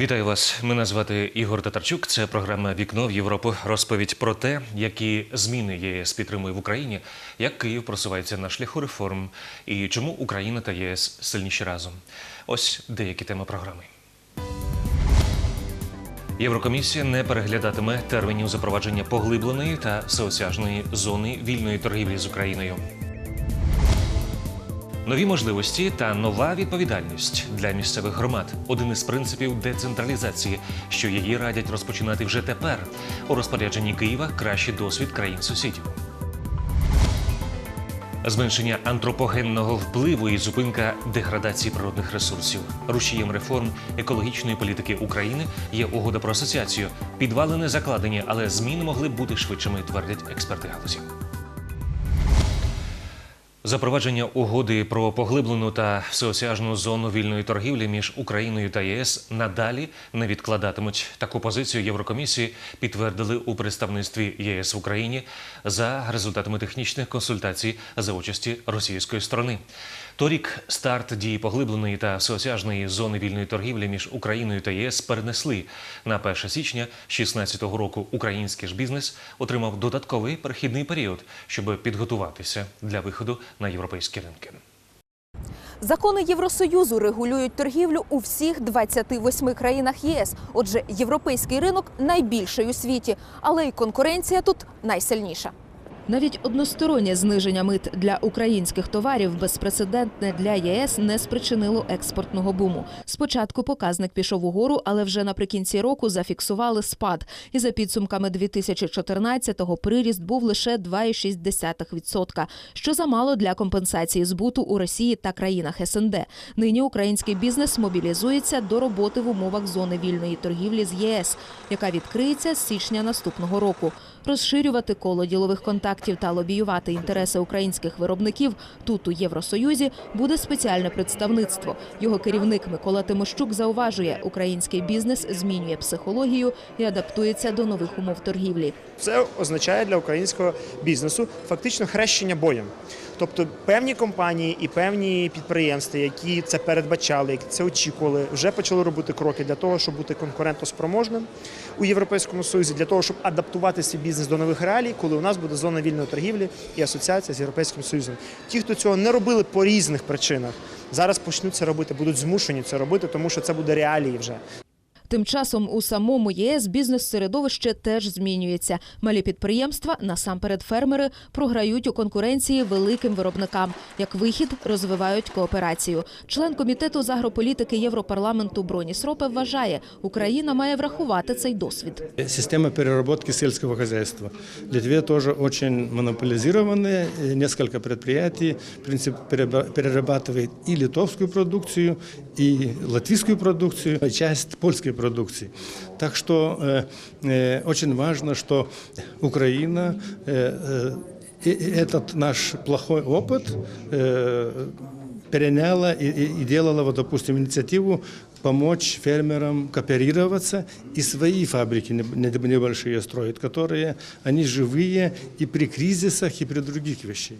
Вітаю вас. Мене звати Ігор Татарчук. Це програма Вікно в Європу. Розповідь про те, які зміни ЄС підтримує в Україні, як Київ просувається на шляху реформ і чому Україна та ЄС сильніші разом. Ось деякі теми програми. Єврокомісія не переглядатиме термінів запровадження поглибленої та всеосяжної зони вільної торгівлі з Україною. Нові можливості та нова відповідальність для місцевих громад один із принципів децентралізації, що її радять розпочинати вже тепер. У розпорядженні Києва кращий досвід країн сусідів. Зменшення антропогенного впливу і зупинка деградації природних ресурсів. Рушієм реформ екологічної політики України є угода про асоціацію. Підвалини закладені, але зміни могли бути швидшими, твердять експерти галузі. Запровадження угоди про поглиблену та всеосяжну зону вільної торгівлі між Україною та ЄС надалі не відкладатимуть. Таку позицію Єврокомісії підтвердили у представництві ЄС в Україні за результатами технічних консультацій за участі російської сторони. Торік старт дії поглибленої та всеосяжної зони вільної торгівлі між Україною та ЄС перенесли на 1 січня 2016 року. Український ж бізнес отримав додатковий перехідний період, щоб підготуватися для виходу на європейські ринки. Закони Євросоюзу регулюють торгівлю у всіх 28 країнах ЄС. Отже, європейський ринок найбільший у світі, але й конкуренція тут найсильніша. Навіть одностороннє зниження мит для українських товарів безпрецедентне для ЄС не спричинило експортного буму. Спочатку показник пішов угору, але вже наприкінці року зафіксували спад. І за підсумками 2014-го приріст був лише 2,6%, що замало для компенсації збуту у Росії та країнах СНД. Нині український бізнес мобілізується до роботи в умовах зони вільної торгівлі з ЄС, яка відкриється з січня наступного року. Розширювати коло ділових контактів та лобіювати інтереси українських виробників тут у Євросоюзі буде спеціальне представництво. Його керівник Микола Тимощук зауважує, український бізнес змінює психологію і адаптується до нових умов торгівлі. Це означає для українського бізнесу фактично хрещення боєм. Тобто певні компанії і певні підприємства, які це передбачали, які це очікували, вже почали робити кроки для того, щоб бути конкурентоспроможним у Європейському Союзі, для того, щоб адаптувати свій бізнес до нових реалій, коли у нас буде зона вільної торгівлі і асоціація з Європейським Союзом. Ті, хто цього не робили по різних причинах, зараз почнуть це робити, будуть змушені це робити, тому що це буде реалії вже. Тим часом у самому ЄС бізнес-середовище теж змінюється. Малі підприємства, насамперед фермери, програють у конкуренції великим виробникам. Як вихід розвивають кооперацію. Член комітету з агрополітики Європарламенту Броніс Ропе вважає, Україна має врахувати цей досвід. Система переработки сельского хозяйства. Литве тоже очень монополизированная. Э, Несколько предприятий, в принципе, переба- перерабатывает и литовскую продукцию, и латвийскую продукцию, и часть польской продукции. Так что э, э, очень важно, что Украина э, э, и этот наш плохой опыт э, переняла и, и- и делала, вот, допустим, инициативу помочь фермерам кооперироваться и свои фабрики неб- неб- небольшие строить, которые они живые и при кризисах, и при других вещах.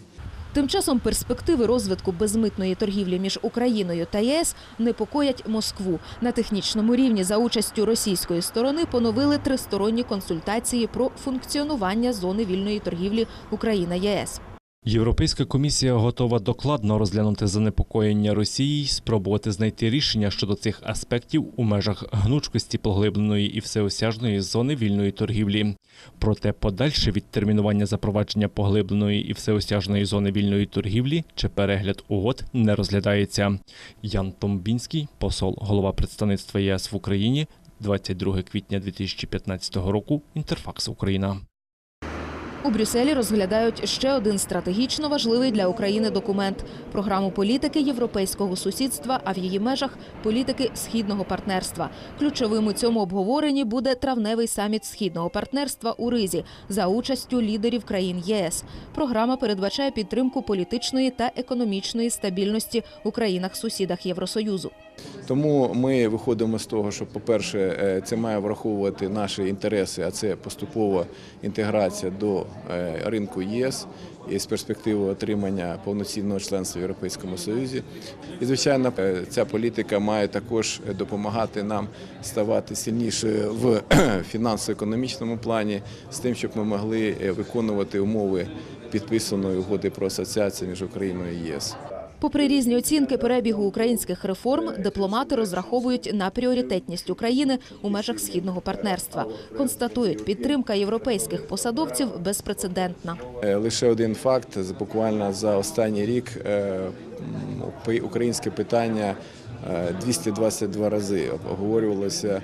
Тим часом перспективи розвитку безмитної торгівлі між Україною та ЄС непокоять Москву. На технічному рівні за участю російської сторони поновили тристоронні консультації про функціонування зони вільної торгівлі Україна-ЄС. Європейська комісія готова докладно розглянути занепокоєння Росії, й спробувати знайти рішення щодо цих аспектів у межах гнучкості поглибленої і всеосяжної зони вільної торгівлі. Проте подальше відтермінування запровадження поглибленої і всеосяжної зони вільної торгівлі чи перегляд угод не розглядається. Ян Томбінський, посол, голова представництва ЄС в Україні, 22 квітня 2015 року. Інтерфакс Україна. У Брюсселі розглядають ще один стратегічно важливий для України документ програму політики європейського сусідства, а в її межах політики східного партнерства. Ключовим у цьому обговоренні буде травневий саміт східного партнерства у Ризі за участю лідерів країн ЄС. Програма передбачає підтримку політичної та економічної стабільності у країнах-сусідах Євросоюзу. Тому ми виходимо з того, що, по-перше, е, це має враховувати наші інтереси, а це поступова інтеграція до е, ринку ЄС і з перспективою отримання повноцінного членства в Європейському Союзі. І, звичайно, е, ця політика має також допомагати нам ставати сильнішою в фінансово-економічному плані, з тим, щоб ми могли виконувати умови підписаної угоди про асоціацію між Україною і ЄС. Попри різні оцінки перебігу українських реформ, дипломати розраховують на пріоритетність України у межах східного партнерства. Констатують, підтримка європейських посадовців безпрецедентна. Е, Лише один факт: буквально за останній рік е, українське питання е, 222 рази обговорювалося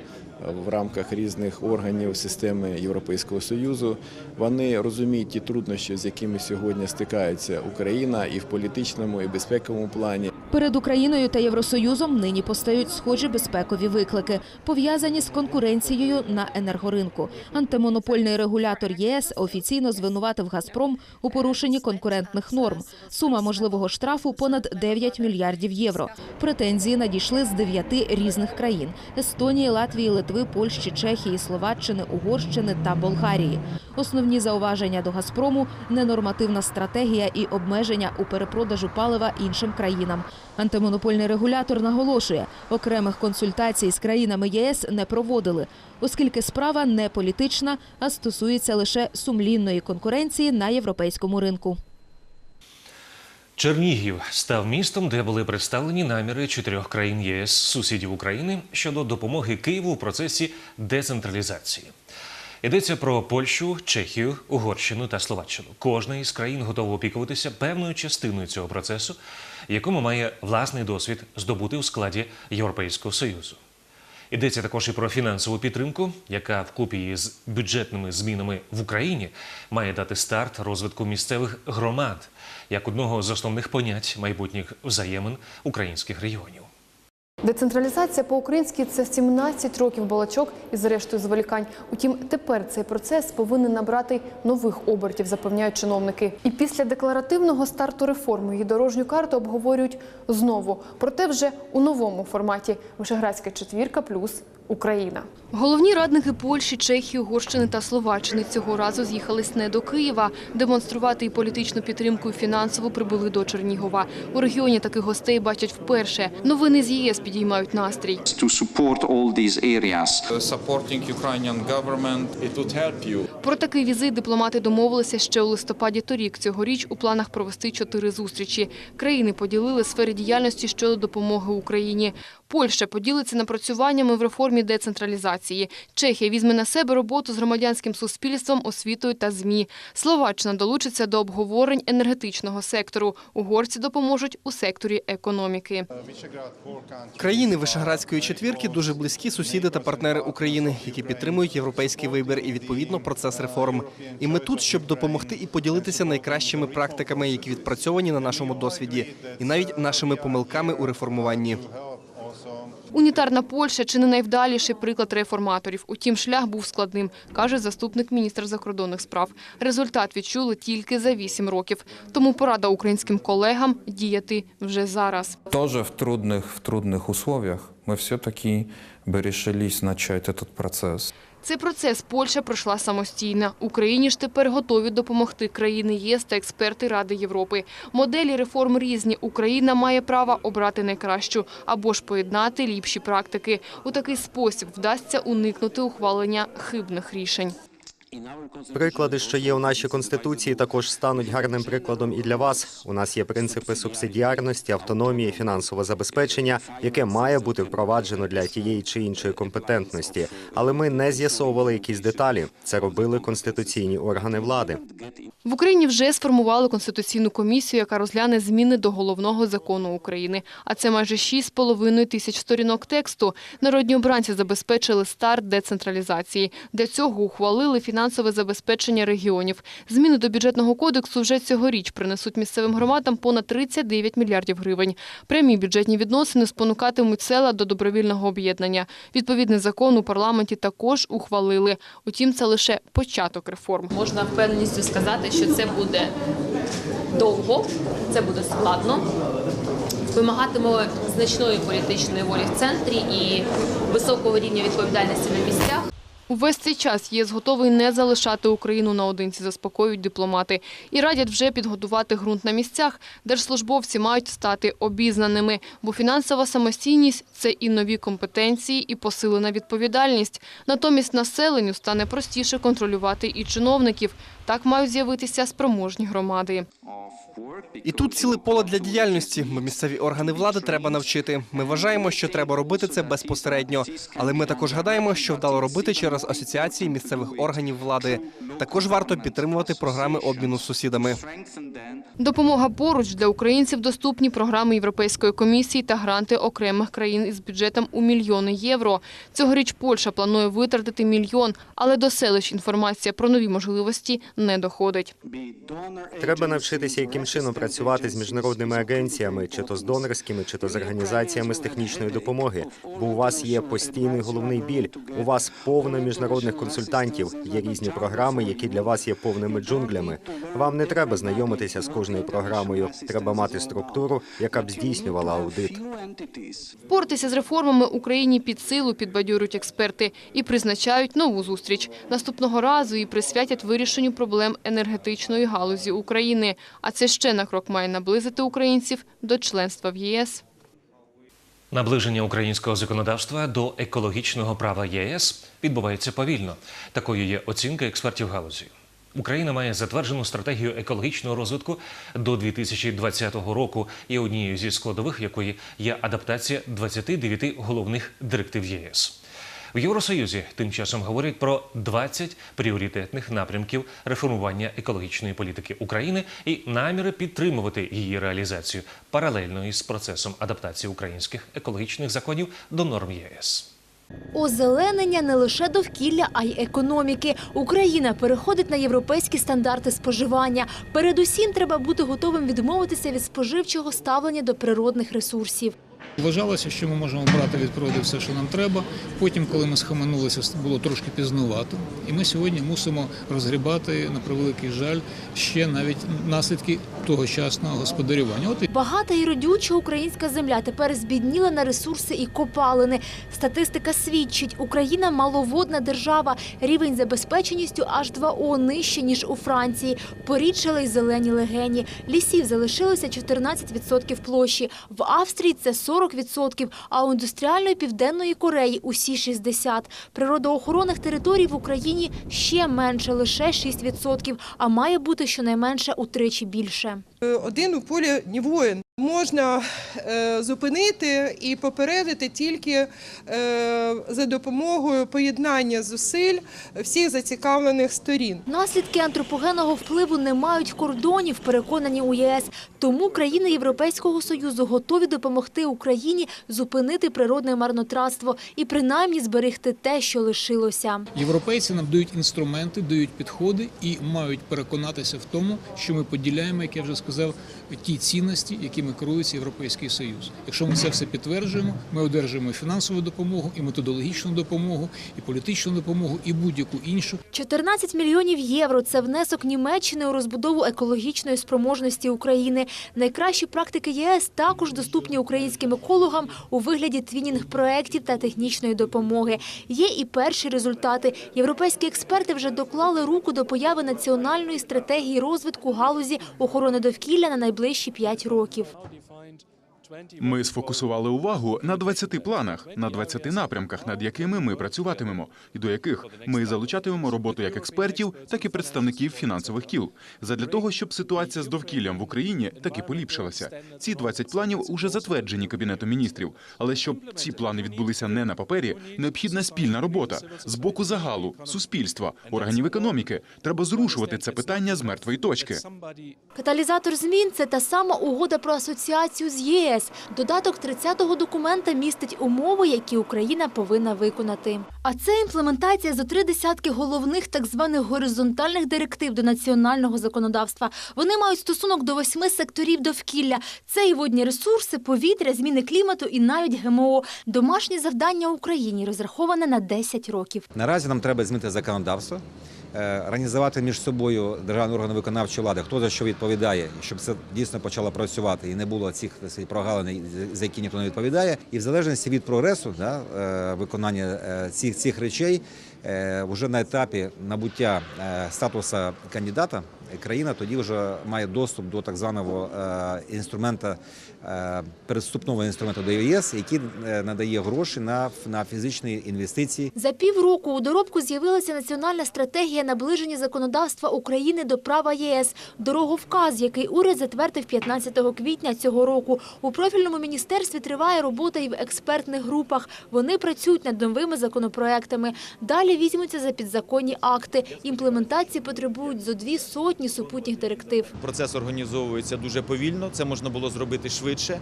в рамках різних органів системи Європейського Союзу. Вони розуміють ті труднощі, з якими сьогодні стикається Україна і в політичному, і безпековому плані. Перед Україною та Євросоюзом нині постають схожі безпекові виклики, пов'язані з конкуренцією на енергоринку. Антимонопольний регулятор ЄС офіційно звинуватив Газпром у порушенні конкурентних норм. Сума можливого штрафу понад 9 мільярдів євро. Претензії надійшли з дев'яти різних країн: Естонії, Латвії, Литви, Польщі, Чехії, Словаччини, Угорщини та Болгарії. Основні зауваження до Газпрому ненормативна стратегія і обмеження у перепродажу палива іншим країнам. Антимонопольний регулятор наголошує, окремих консультацій з країнами ЄС не проводили, оскільки справа не політична, а стосується лише сумлінної конкуренції на європейському ринку. Чернігів став містом, де були представлені наміри чотирьох країн ЄС, сусідів України щодо допомоги Києву у процесі децентралізації. Йдеться про Польщу, Чехію, Угорщину та Словаччину. Кожна із країн готова опікуватися певною частиною цього процесу, якому має власний досвід здобути у складі Європейського союзу. Йдеться також і про фінансову підтримку, яка вкупі з бюджетними змінами в Україні має дати старт розвитку місцевих громад як одного з основних понять майбутніх взаємин українських регіонів. Децентралізація по-українськи це 17 років балачок і зрештою зволікань. Утім, тепер цей процес повинен набрати нових обертів, запевняють чиновники. І після декларативного старту реформи її дорожню карту обговорюють знову. Проте вже у новому форматі Вишеградська четвірка плюс Україна. Головні радники Польщі, Чехії, Угорщини та Словаччини цього разу з'їхались не до Києва. Демонструвати і політичну підтримку, і фінансову прибули до Чернігова. У регіоні таких гостей бачать вперше. Новини з ЄС підіймають настрій. to support all these areas. supporting Ukrainian government. It would help you. Про такий візит дипломати домовилися ще у листопаді торік. Цьогоріч у планах провести чотири зустрічі. Країни поділили сфери діяльності щодо допомоги Україні. Польща поділиться напрацюваннями в реформі децентралізації. Чехія візьме на себе роботу з громадянським суспільством, освітою та ЗМІ. Словаччина долучиться до обговорень енергетичного сектору. Угорці допоможуть у секторі економіки. Країни Вишеградської четвірки дуже близькі сусіди та партнери України, які підтримують європейський вибір і відповідно процес реформ. І ми тут, щоб допомогти і поділитися найкращими практиками, які відпрацьовані на нашому досвіді, і навіть нашими помилками у реформуванні. Унітарна Польща чи не найвдаліший приклад реформаторів. Утім, шлях був складним, каже заступник міністра закордонних справ. Результат відчули тільки за вісім років. Тому порада українським колегам діяти вже зараз. Тоже в трудных, в трудных условиях мы все-таки бы решились начать этот процесс. Цей процес Польща пройшла самостійно. Україні ж тепер готові допомогти країни ЄС та експерти Ради Європи. Моделі реформ різні. Україна має право обрати найкращу або ж поєднати ліпші практики. У такий спосіб вдасться уникнути ухвалення хибних рішень. Приклади, що є у нашій конституції, також стануть гарним прикладом і для вас. У нас є принципи субсидіарності, автономії, фінансового забезпечення, яке має бути впроваджено для тієї чи іншої компетентності. Але ми не з'ясовували якісь деталі. Це робили конституційні органи влади. В Україні вже сформували конституційну комісію, яка розгляне зміни до головного закону України. А це майже 6,5 тисяч сторінок тексту. Народні обранці забезпечили старт децентралізації. Для цього ухвалили фінансове забезпечення регіонів. Зміни до бюджетного кодексу вже цьогоріч принесуть місцевим громадам понад 39 мільярдів гривень. Прямі бюджетні відносини спонукатимуть села до добровільного об'єднання. Відповідний закон у парламенті також ухвалили. Утім, це лише початок реформ. Можна впевненістю сказати, що це буде довго, це буде складно. Вимагатиме значної політичної волі в центрі і високого рівня відповідальності на місцях. Увесь цей час ЄС готовий не залишати Україну наодинці, заспокоюють дипломати. І радять вже підготувати ґрунт на місцях. Держслужбовці мають стати обізнаними, бо фінансова самостійність – це і нові компетенції, і посилена відповідальність. Натомість населенню стане простіше контролювати і чиновників. Так мають з'явитися спроможні громади. І тут ціле поле для діяльності, бо місцеві органи влади треба навчити. Ми вважаємо, що треба робити це безпосередньо. Але ми також гадаємо, що вдало робити через асоціації місцевих органів влади. Також варто підтримувати програми обміну з сусідами. Допомога поруч для українців доступні програми Європейської комісії та гранти окремих країн із бюджетом у мільйони євро. Цьогоріч Польща планує витратити мільйон, але до селищ інформація про нові можливості не доходить. Треба навчитися, яким чином працювати з міжнародними агенціями, чи то з донорськими, чи то з організаціями з технічної допомоги. Бо у вас є постійний головний біль. У вас повно міжнародних консультантів. Є різні програми, які для вас є повними джунглями. Вам не треба знайомитися з кожною програмою. Треба мати структуру, яка б здійснювала аудит. Впоратися з реформами Україні під силу підбадьорюють експерти і призначають нову зустріч. Наступного разу її присвятять вирішенню проблем енергетичної галузі України. А це ще на крок має наблизити українців до членства в ЄС. Наближення українського законодавства до екологічного права ЄС відбувається повільно. Такою є оцінка експертів галузі. Україна має затверджену стратегію екологічного розвитку до 2020 року, і однією зі складових якої є адаптація 29 головних директив ЄС. В Євросоюзі тим часом говорять про 20 пріоритетних напрямків реформування екологічної політики України і наміри підтримувати її реалізацію паралельно із процесом адаптації українських екологічних законів до норм ЄС. Озеленення не лише довкілля, а й економіки. Україна переходить на європейські стандарти споживання. Передусім, треба бути готовим відмовитися від споживчого ставлення до природних ресурсів. Вважалося, що ми можемо брати від природи все, що нам треба. Потім, коли ми схаменулися, було трошки пізнувато, і ми сьогодні мусимо розгрібати на превеликий жаль ще навіть наслідки тогочасного господарювання. От Багата і родюча українська земля тепер збідніла на ресурси і копалини. Статистика свідчить, Україна маловодна держава. Рівень забезпеченістю аж 2О нижче, ніж у Франції. Порідшали й зелені легені. Лісів залишилося 14% площі. В Австрії це 40%, а у індустріальної Південної Кореї усі 60%. Природоохоронних територій в Україні ще менше, лише 6%, а має бути щонайменше утричі більше. Один у полі не воїн. Можна е, зупинити і попередити тільки е, за допомогою поєднання зусиль всіх зацікавлених сторін. Наслідки антропогенного впливу не мають кордонів, переконані у ЄС. Тому країни Європейського Союзу готові допомогти Україні зупинити природне марнотратство і принаймні зберегти те, що лишилося. європейці нам дають інструменти, дають підходи і мають переконатися в тому, що ми поділяємо, як я вже сказав, ті цінності, якими керується Європейський Союз. Якщо ми це все підтверджуємо, ми одержуємо фінансову допомогу, і методологічну допомогу, і політичну допомогу, і будь-яку іншу. 14 мільйонів євро – це внесок Німеччини у розбудову екологічної спроможності України. Найкращі практики ЄС також доступні українським екологам у вигляді твінінг-проєктів та технічної допомоги. Є і перші результати. Європейські експерти вже доклали руку до появи національної стратегії розвитку галузі охорони довкілля на найближчі 5 років. Ми сфокусували увагу на 20 планах, на 20 напрямках, над якими ми працюватимемо, і до яких ми залучатимемо роботу як експертів, так і представників фінансових кіл, задля того, щоб ситуація з довкіллям в Україні таки поліпшилася. Ці 20 планів уже затверджені кабінетом міністрів. Але щоб ці плани відбулися не на папері, необхідна спільна робота з боку загалу, суспільства, органів економіки. Треба зрушувати це питання з мертвої точки. Каталізатор змін – це та сама угода про асоціацію з ЄС. Додаток 30-го документа містить умови, які Україна повинна виконати. А це імплементація зо три десятки головних так званих горизонтальних директив до національного законодавства. Вони мають стосунок до восьми секторів довкілля. Це і водні ресурси, повітря, зміни клімату і навіть ГМО. Домашнє завдання Україні розраховане на 10 років. Наразі нам треба змінити законодавство організувати між собою державні органи виконавчої влади, хто за що відповідає, щоб це дійсно почало працювати і не було цих прогалин, за які ніхто не відповідає. І в залежності від прогресу да, е, виконання е, цих, цих речей, е, вже на етапі набуття е, статусу кандидата країна тоді вже має доступ до так званого е, інструмента, е, передступного інструменту до ЄС, який е, надає гроші на, на фізичні інвестиції. За півроку у доробку з'явилася національна стратегія наближення законодавства України до права ЄС. Дороговказ, який уряд затвердив 15 квітня цього року. У профільному міністерстві триває робота і в експертних групах. Вони працюють над новими законопроектами. Далі візьмуться за підзаконні акти. Імплементації потребують зо дві сотні супутніх директив. Процес організовується дуже повільно, це можна було зробити швидше.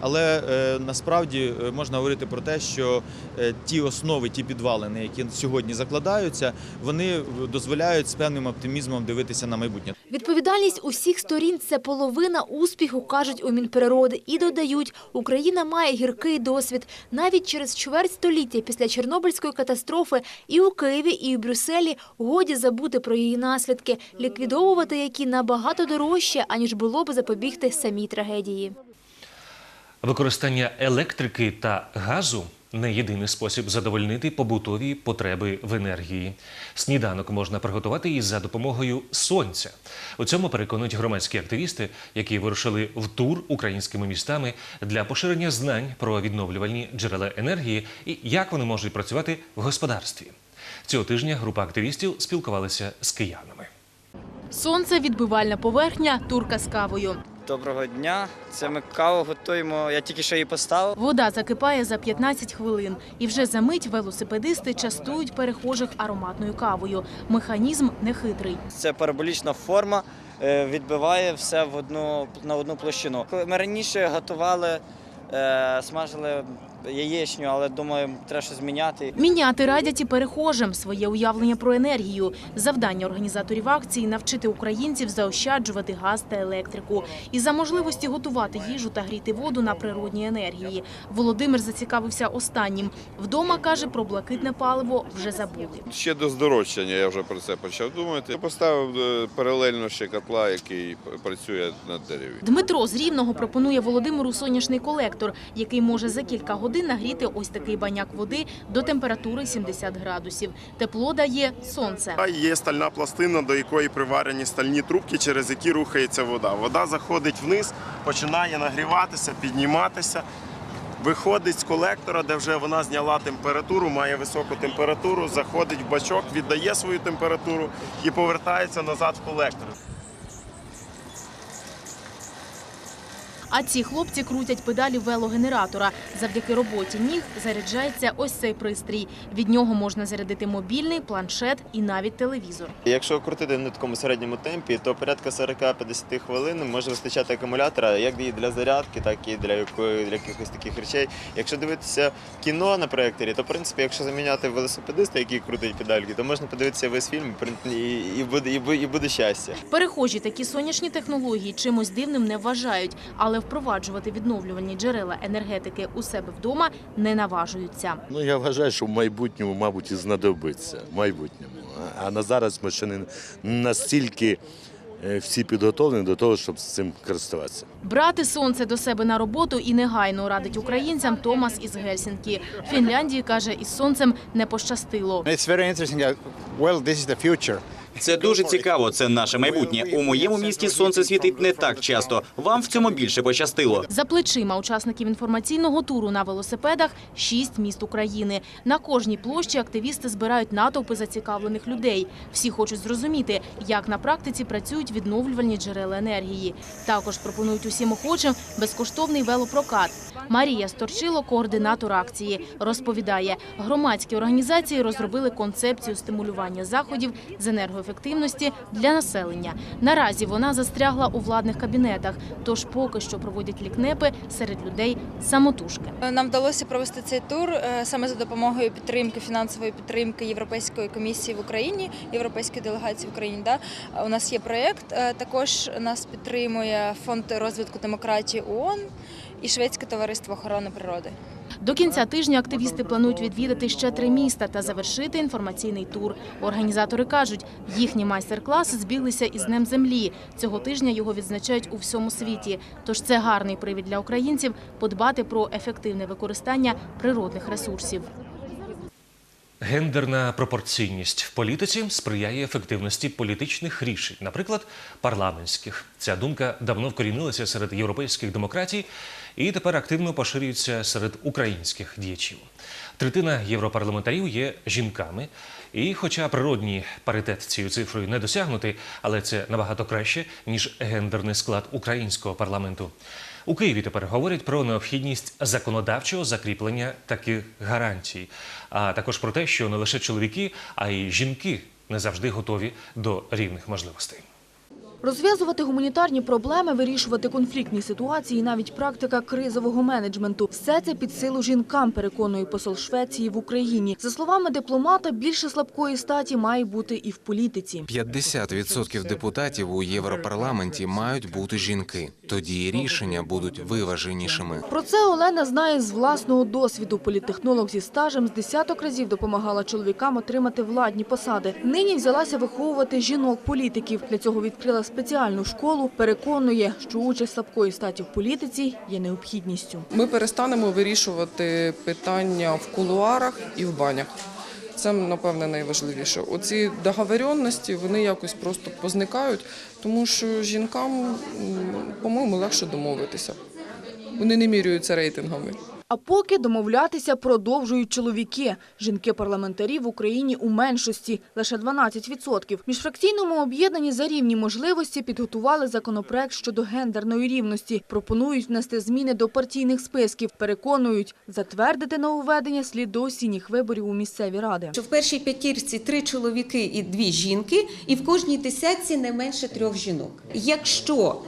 Але е, насправді е, можна говорити про те, що е, ті основи, ті підвалини, які сьогодні закладаються, вони дозволяють з певним оптимізмом дивитися на майбутнє. Відповідальність усіх сторін – це половина успіху, кажуть у Мінприроди. І додають, Україна має гіркий досвід. Навіть через чверть століття після Чорнобильської катастрофи і у Києві, і у Брюсселі годі забути про її наслідки, ліквідовувати які набагато дорожче, аніж було б запобігти самій трагедії. Використання електрики та газу не єдиний спосіб задовольнити побутові потреби в енергії. Сніданок можна приготувати і за допомогою сонця. У цьому переконують громадські активісти, які вирушили в тур українськими містами для поширення знань про відновлювальні джерела енергії і як вони можуть працювати в господарстві. Цього тижня група активістів спілкувалася з киянами. Сонце, відбивальна поверхня, турка з кавою. Доброго дня. Це ми каву готуємо. Я тільки що її поставив. Вода закипає за 15 хвилин. І вже за мить велосипедисти частують перехожих ароматною кавою. Механізм нехитрий. Це параболічна форма, е, відбиває все в одну на одну площину. Ми раніше готували, е, смажили яєчню, але думаю, треба щось зміняти. Міняти радять і перехожим своє уявлення про енергію. Завдання організаторів акції – навчити українців заощаджувати газ та електрику. І за можливості готувати їжу та гріти воду на природній енергії. Володимир зацікавився останнім. Вдома, каже, про блакитне паливо вже забули. Ще до здорожчання я вже про це почав думати. Я поставив е, паралельно ще котла, який працює на дереві. Дмитро з Рівного пропонує Володимиру сонячний колектор, який може за кілька годин нагріти ось такий баняк води до температури 70 градусів. Тепло дає сонце. Є стальна пластина, до якої приварені стальні трубки, через які рухається вода. Вода заходить вниз, починає нагріватися, підніматися. Виходить з колектора, де вже вона зняла температуру, має високу температуру, заходить в бачок, віддає свою температуру і повертається назад в колектор. А ці хлопці крутять педалі велогенератора. Завдяки роботі ніг заряджається ось цей пристрій. Від нього можна зарядити мобільний, планшет і навіть телевізор. Якщо крутити на такому середньому темпі, то порядка 40-50 хвилин може вистачати акумулятора як і для зарядки, так і для для якихось таких речей. Якщо дивитися кіно на проєкторі, то в принципі, якщо заміняти велосипедиста, який крутить педальки, то можна подивитися весь фільм і, і буде і буде, і буде щастя. Перехожі такі сонячні технології чимось дивним не вважають, але впроваджувати відновлювальні джерела енергетики у себе вдома не наважуються. Ну я вважаю, що в майбутньому, мабуть, і знадобиться. В майбутньому. А- на зараз ми ще не настільки е, всі підготовлені до того, щоб з цим користуватися. Брати сонце до себе на роботу і негайно радить українцям Томас із Гельсінкі. В Фінляндії каже, із сонцем не пощастило. It's very interesting. Well, this is the future. Це дуже цікаво. Це наше майбутнє. У моєму місті сонце світить не так часто. Вам в цьому більше пощастило. За плечима учасників інформаційного туру на велосипедах шість міст України. На кожній площі активісти збирають натовпи зацікавлених людей. Всі хочуть зрозуміти, як на практиці працюють відновлювальні джерела енергії. Також пропонують усім охочим безкоштовний велопрокат. Марія Сторчило, координатор акції, розповідає, громадські організації розробили концепцію стимулювання заходів з енергоефективності для населення. Наразі вона застрягла у владних кабінетах, тож поки що проводять лікнепи серед людей самотужки. Нам вдалося провести цей тур е, саме за допомогою підтримки фінансової підтримки Європейської комісії в Україні, європейської делегації в Україні. Да? У нас є проєкт. е, Також нас підтримує фонд розвитку демократії ООН і Шведське товариство охорони природи. До кінця тижня активісти планують відвідати ще три міста та завершити інформаційний тур. Організатори кажуть, їхні майстер-класи збіглися із Днем землі. Цього тижня його відзначають у всьому світі. Тож це гарний привід для українців подбати про ефективне використання природних ресурсів. Гендерна пропорційність в політиці сприяє ефективності політичних рішень, наприклад, парламентських. Ця думка давно вкорінилася серед європейських демократій і тепер активно поширюється серед українських діячів. Третина європарламентарів є жінками, і, хоча природній паритет цією цифрою не досягнутий, але це набагато краще ніж гендерний склад українського парламенту. У Києві тепер говорять про необхідність законодавчого закріплення таких гарантій, а також про те, що не лише чоловіки, а й жінки не завжди готові до рівних можливостей. Розв'язувати гуманітарні проблеми, вирішувати конфліктні ситуації, і навіть практика кризового менеджменту – все це під силу жінкам, переконує посол Швеції в Україні. За словами дипломата, більше слабкої статі має бути і в політиці. 50% депутатів у Європарламенті мають бути жінки. Тоді і рішення будуть виваженішими. Про це Олена знає з власного досвіду. Політтехнолог зі стажем з десяток разів допомагала чоловікам отримати владні посади. Нині взялася виховувати жінок-політиків. Для цього відкрила спеціальну школу. Переконує, що участь слабкої статі в політиці є необхідністю. Ми перестанемо вирішувати питання в кулуарах і в банях. Це, напевне, найважливіше. Оці договоренності, вони якось просто позникають, тому що жінкам, по-моєму, легше домовитися. Вони не міряються рейтингами. А поки домовлятися продовжують чоловіки. Жінки-парламентарі в Україні у меншості – лише 12%. Міжфракційному об'єднанні за рівні можливості підготували законопроект щодо гендерної рівності. Пропонують внести зміни до партійних списків. Переконують, затвердити нововведення слід до осінніх виборів у місцеві ради. Що в першій п'ятірці три чоловіки і дві жінки, і в кожній десятці не менше трьох жінок. Якщо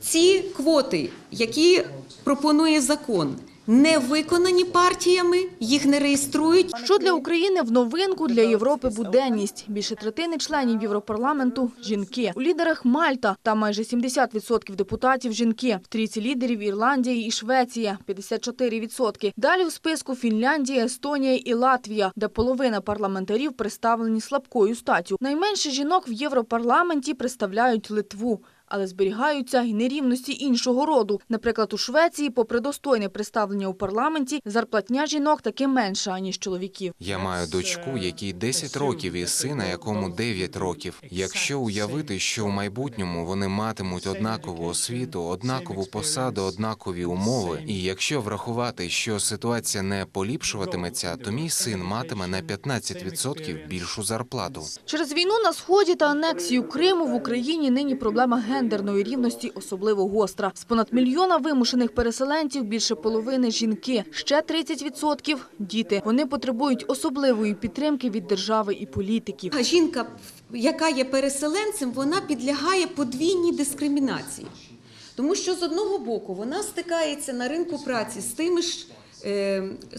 ці квоти, які пропонує закон, не виконані партіями, їх не реєструють. Що для України в новинку, для Європи буденність. Більше третини членів Європарламенту – жінки. У лідерах Мальта, там майже 70% депутатів – жінки. В трійці лідерів Ірландія і Швеція – 54%. Далі у списку Фінляндія, Естонія і Латвія, де половина парламентарів представлені слабкою статтю. Найменше жінок в Європарламенті представляють Литву. Але зберігаються й нерівності іншого роду. Наприклад, у Швеції, попри достойне представлення у парламенті, зарплатня жінок таки менша, ніж чоловіків. Я маю дочку, якій 10 років, і сина, якому 9 років. Якщо уявити, що в майбутньому вони матимуть однакову освіту, однакову посаду, однакові умови, і якщо врахувати, що ситуація не поліпшуватиметься, то мій син матиме на 15% більшу зарплату. Через війну на сході та анексію Криму в Україні нині проблема гендерної рівності особливо гостра. З понад мільйона вимушених переселенців більше половини жінки, ще 30% – діти. Вони потребують особливої підтримки від держави і політиків. Жінка, яка є переселенцем, вона підлягає подвійній дискримінації. Тому що з одного боку вона стикається на ринку праці з тими ж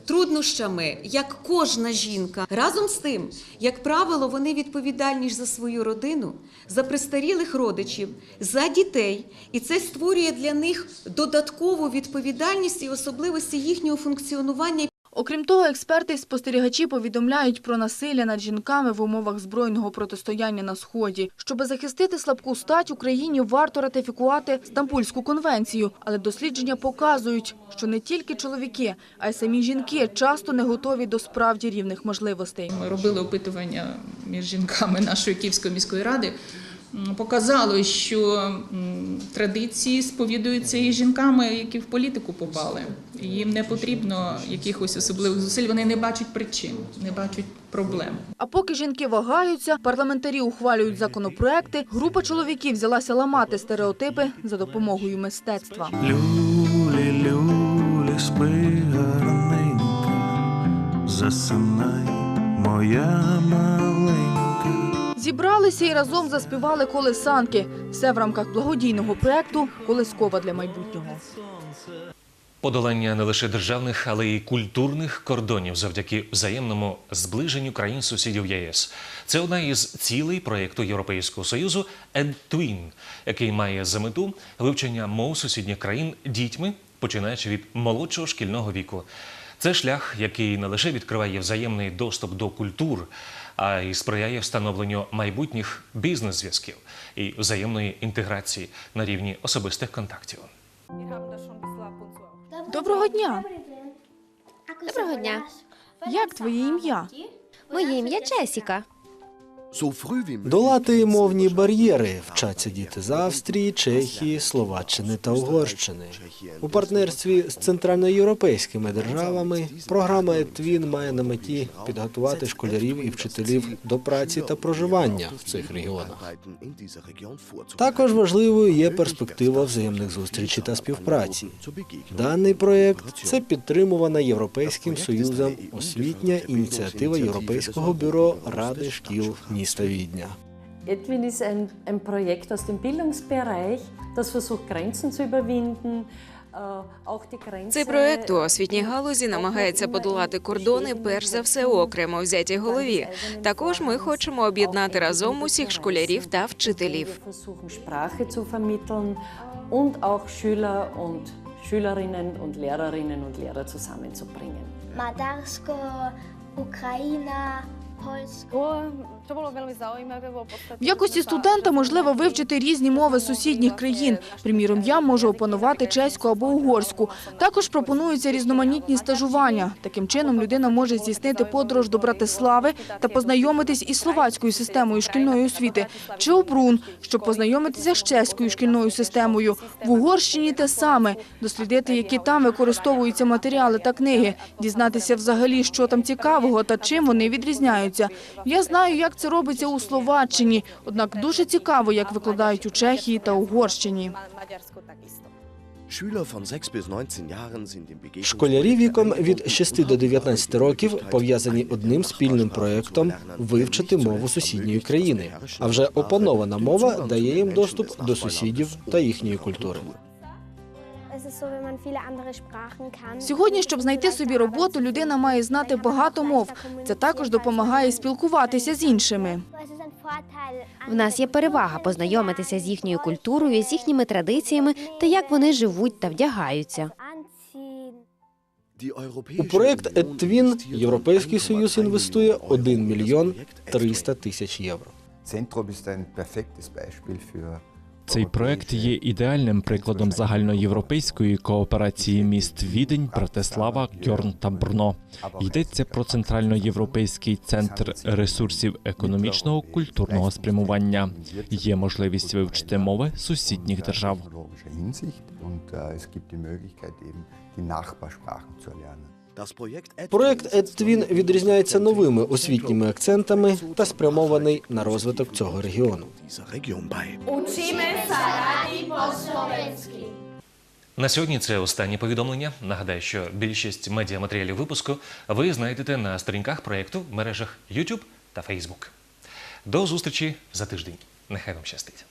труднощами, як кожна жінка. Разом з тим, як правило, вони відповідальні за свою родину, за престарілих родичів, за дітей, і це створює для них додаткову відповідальність і особливості їхнього функціонування. Окрім того, експерти і спостерігачі повідомляють про насилля над жінками в умовах збройного протистояння на Сході. Щоби захистити слабку стать, Україні варто ратифікувати Стамбульську конвенцію. Але дослідження показують, що не тільки чоловіки, а й самі жінки часто не готові до справді рівних можливостей. Ми робили опитування між жінками нашої Київської міської ради. Показало, що традиції сповідуються і жінками, які в політику попали. Їм не потрібно якихось особливих зусиль. Вони не бачать причин, не бачать проблем. А поки жінки вагаються, парламентарі ухвалюють законопроекти, група чоловіків взялася ламати стереотипи за допомогою мистецтва. Люлі, люлі, спи гарненько, засинай, моя маленька. Зібралися і разом заспівали колесанки. Все в рамках благодійного проекту «Колескова для майбутнього». Подолання не лише державних, але й культурних кордонів завдяки взаємному зближенню країн сусідів ЄС. Це одна із цілей проєкту Європейського союзу EdTwin, який має за мету вивчення мов сусідніх країн дітьми починаючи від молодшого шкільного віку. Це шлях, який не лише відкриває взаємний доступ до культур, а й сприяє встановленню майбутніх бізнес-зв'язків і взаємної інтеграції на рівні особистих контактів. Доброго дня. Доброго дня. Як твоє ім'я? Моє ім'я Джесіка. Долати мовні бар'єри вчаться діти з Австрії, Чехії, Словаччини та Угорщини. У партнерстві з центральноєвропейськими державами програма «Етвін» має на меті підготувати школярів і вчителів до праці та проживання в цих регіонах. Також важливою є перспектива взаємних зустрічей та співпраці. Даний проєкт це підтримувана Європейським Союзом освітня ініціатива Європейського бюро Ради шкіл міста Відня. Edwin ist ein, ein Projekt aus dem Bildungsbereich, das versucht, Grenzen zu überwinden. äh, auch die Grenze- Цей проект у освітній галузі намагається подолати кордони, перш за все у окремо взятій голові. Також ми хочемо об'єднати разом усіх школярів та вчителів. Schülerinnen und Lehrerinnen und Lehrer zusammenzubringen. Madarsko, Це було вельми зaujímavé. В якості студента можливо вивчити різні мови сусідніх країн. Приміром, я можу опанувати чеську або угорську. Також пропонуються різноманітні стажування. Таким чином, людина може здійснити подорож до Братислави та познайомитись із словацькою системою шкільної освіти, чи у Брун, щоб познайомитися з чеською шкільною системою. В Угорщині те саме дослідити, які там використовуються матеріали та книги, дізнатися взагалі, що там цікавого та чим вони відрізняються. Я знаю, як це робиться у Словаччині, однак дуже цікаво, як викладають у Чехії та Угорщині. Школярі віком від 6 до 19 років пов'язані одним спільним проєктом вивчити мову сусідньої країни. А вже опанована мова дає їм доступ до сусідів та їхньої культури. Сьогодні, щоб знайти собі роботу, людина має знати багато мов. Це також допомагає спілкуватися з іншими. Ist ein. В нас є перевага познайомитися з їхньою культурою, з їхніми традиціями та як вони живуть та вдягаються. У проєкт «Едтвін» Європейський Союз інвестує 1 мільйон 300 тисяч євро. Цей проект є ідеальним прикладом загальноєвропейської кооперації міст Відень, Братислава, Кьорн та Брно. Йдеться про центральноєвропейський центр ресурсів економічного культурного спрямування. Є можливість вивчити мови сусідніх держав. Проєкт «Едтвін» відрізняється новими освітніми акцентами та спрямований на розвиток цього регіону. На сьогодні це останнє повідомлення. Нагадаю, що більшість медіаматеріалів випуску ви знайдете на сторінках проєкту в мережах YouTube та Facebook. До зустрічі за тиждень. Нехай вам щастить.